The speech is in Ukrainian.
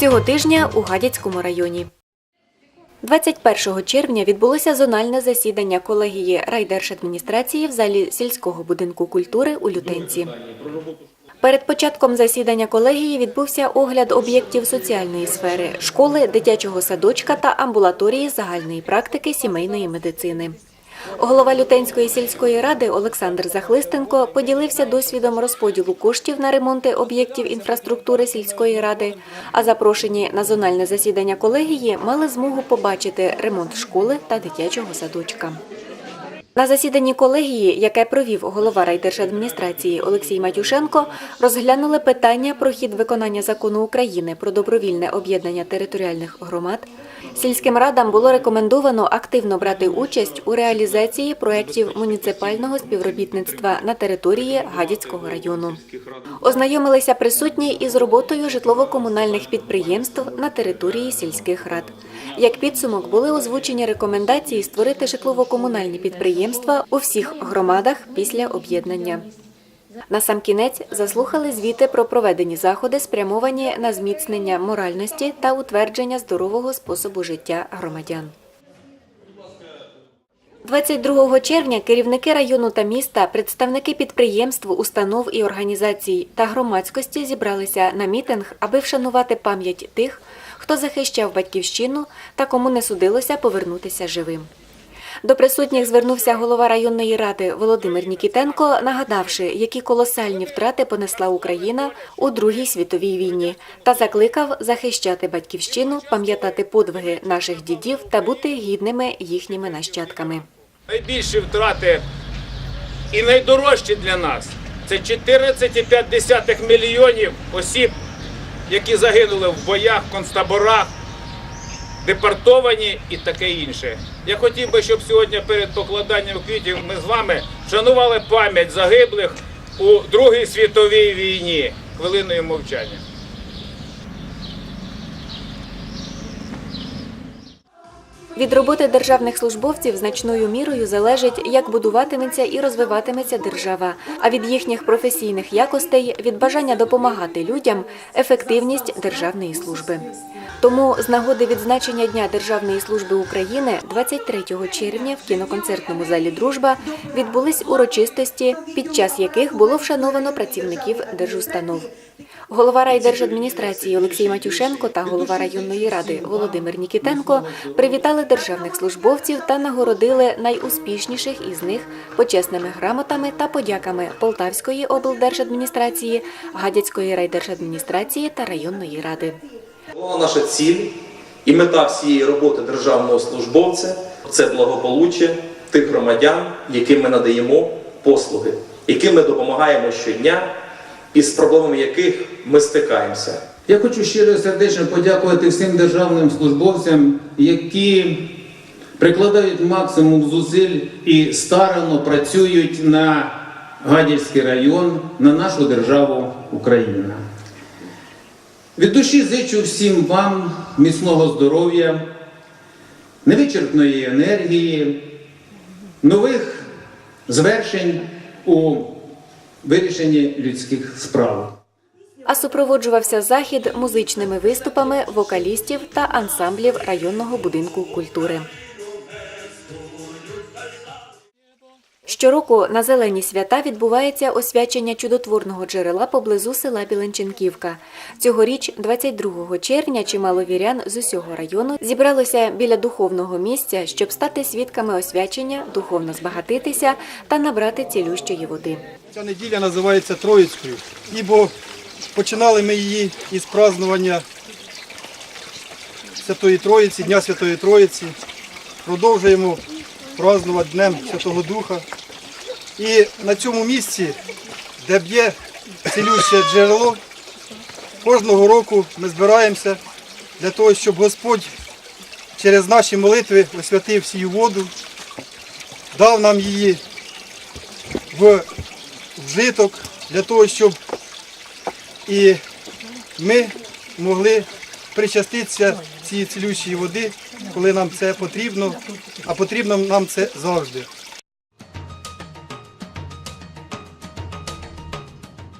Цього тижня у Гадяцькому районі. 21 червня відбулося зональне засідання колегії райдержадміністрації в залі сільського будинку культури у Лютенці. Перед початком засідання колегії відбувся огляд об'єктів соціальної сфери, школи, дитячого садочка та амбулаторії загальної практики сімейної медицини. Голова Лютенської сільської ради Олександр Захлистенко поділився досвідом розподілу коштів на ремонти об'єктів інфраструктури сільської ради, а запрошені на зональне засідання колегії мали змогу побачити ремонт школи та дитячого садочка. На засіданні колегії, яке провів голова райдержадміністрації Олексій Матюшенко, розглянули питання про хід виконання закону України про добровільне об'єднання територіальних громад. Сільським радам було рекомендовано активно брати участь у реалізації проєктів муніципального співробітництва на території Гадяцького району. Ознайомилися присутні із роботою житлово-комунальних підприємств на території сільських рад. Як підсумок були озвучені рекомендації створити житлово-комунальні підприємства у всіх громадах після об'єднання. Насамкінець заслухали звіти про проведені заходи, спрямовані на зміцнення моральності та утвердження здорового способу життя громадян. 22 червня керівники району та міста, представники підприємств, установ і організацій та громадськості зібралися на мітинг, аби вшанувати пам'ять тих, хто захищав батьківщину та кому не судилося повернутися живим. До присутніх звернувся голова районної ради Володимир Нікітенко, нагадавши, які колосальні втрати понесла Україна у Другій світовій війні, та закликав захищати батьківщину, пам'ятати подвиги наших дідів та бути гідними їхніми нащадками. Найбільші втрати і найдорожчі для нас це 14,5 мільйонів осіб, які загинули в боях, концтаборах, депортовані і таке інше. Я хотів би, щоб сьогодні перед покладанням квітів ми з вами вшанували пам'ять загиблих у Другій світовій війні хвилиною мовчання. Від роботи державних службовців значною мірою залежить, як будуватиметься і розвиватиметься держава, а від їхніх професійних якостей, від бажання допомагати людям, ефективність державної служби. Тому з нагоди відзначення Дня Державної служби України 23 червня в кіноконцертному залі Дружба відбулись урочистості, під час яких було вшановано працівників держустанов. Голова райдержадміністрації Олексій Матюшенко та голова районної ради Володимир Нікітенко привітали державних службовців та нагородили найуспішніших із них почесними грамотами та подяками Полтавської облдержадміністрації, Гадяцької райдержадміністрації та районної ради. Наша ціль і мета всієї роботи державного службовця це благополуччя тих громадян, яким ми надаємо послуги, яким ми допомагаємо щодня і з проблемами яких ми стикаємося. Я хочу щиро сердечно подякувати всім державним службовцям, які прикладають максимум зусиль і старанно працюють на Гадівський район, на нашу державу Україна. Від душі зичу всім вам міцного здоров'я, невичерпної енергії, нових звершень у вирішенні людських справ. А супроводжувався захід музичними виступами вокалістів та ансамблів районного будинку культури. Щороку на зелені свята відбувається освячення чудотворного джерела поблизу села Біленченківка. Цьогоріч, 22 червня, чимало вірян з усього району зібралося біля духовного місця, щоб стати свідками освячення, духовно збагатитися та набрати цілющої води. Ця неділя називається Троїцькою, ібо починали ми її із празднування Святої Троїці, Дня Святої Троїці. Продовжуємо празднувати Днем Святого Духа. І на цьому місці, де б'є цілюще джерело, кожного року ми збираємося для того, щоб Господь через наші молитви освятив всю воду, дав нам її в вжиток для того, щоб і ми могли причаститися цієї цілющої води, коли нам це потрібно, а потрібно нам це завжди.